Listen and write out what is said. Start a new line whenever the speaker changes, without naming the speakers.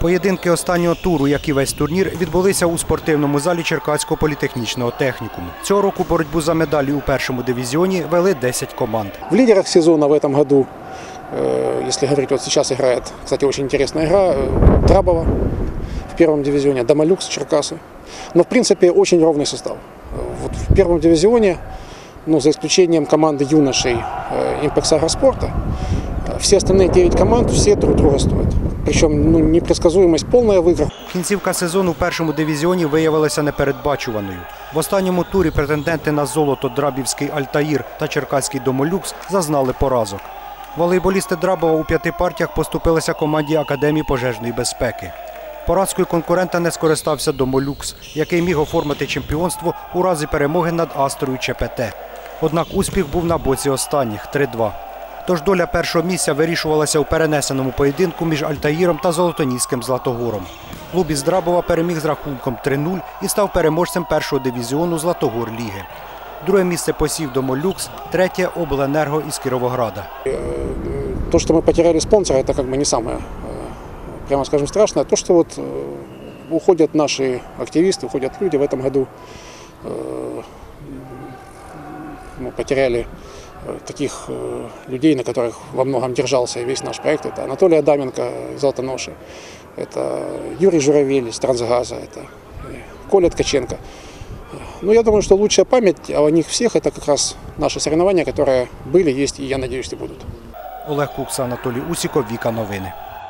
Поєдинки останнього туру, як і весь турнір, відбулися у спортивному залі Черкаського політехнічного технікуму. Цього року боротьбу за медалі у першому дивізіоні вели 10 команд.
В лидерах сезона в этом году, э, если говорить, вот сейчас играет, кстати, очень интересная игра, э, Драбова в первом дивизионе, Домолюкс, Черкасы. Но, в принципе, очень ровный состав. Э, Вот в первом дивизионе, ну, за исключением команды юношей э, Импекс Агроспорта, э, все остальные 9 команд, все друг друга стоят. Причем ну, непредсказуемость полная в играх.
Кінцівка сезону у першому дивізіоні виявилася непередбачуваною. В останньому турі претенденти на золото Драбівський Альтаїр та Черкаський Домолюкс зазнали поразок. Волейболісти Драбова у п'яти партіях поступилися команді Академії пожежної безпеки. Поразкою конкурента не скористався Домолюкс, який міг оформити чемпіонство у разі перемоги над Астрою ЧПТ. Однак успіх був на боці останніх 3-2. Тож доля першого місця вирішувалася у перенесеному поєдинку між Альтаїром та Золотоніським Златогором. Клуб із Драбова переміг з рахунком 3-0 і став переможцем першого дивізіону Златогор Ліги. Друге місце посів Домолюкс, третє обленерго із Кіровограда.
То, что мы потеряли спонсора, это как бы не самое, э, прямо скажем, страшное. То, что вот э, уходят наши активисты, уходят люди в этом году, э, мы потеряли э, таких э, людей, на которых во многом держался весь наш проект. Это Анатолий Адаменко из Золотоноши, это Юрий Журавель из Трансгаза, это э, Коля Ткаченко. Ну, я думаю, что лучшая память о них всех это как раз наши соревнования, которые были, есть и, я надеюсь, и будут.
Олег Кукса, Анатолій Усіков, Віка Новини.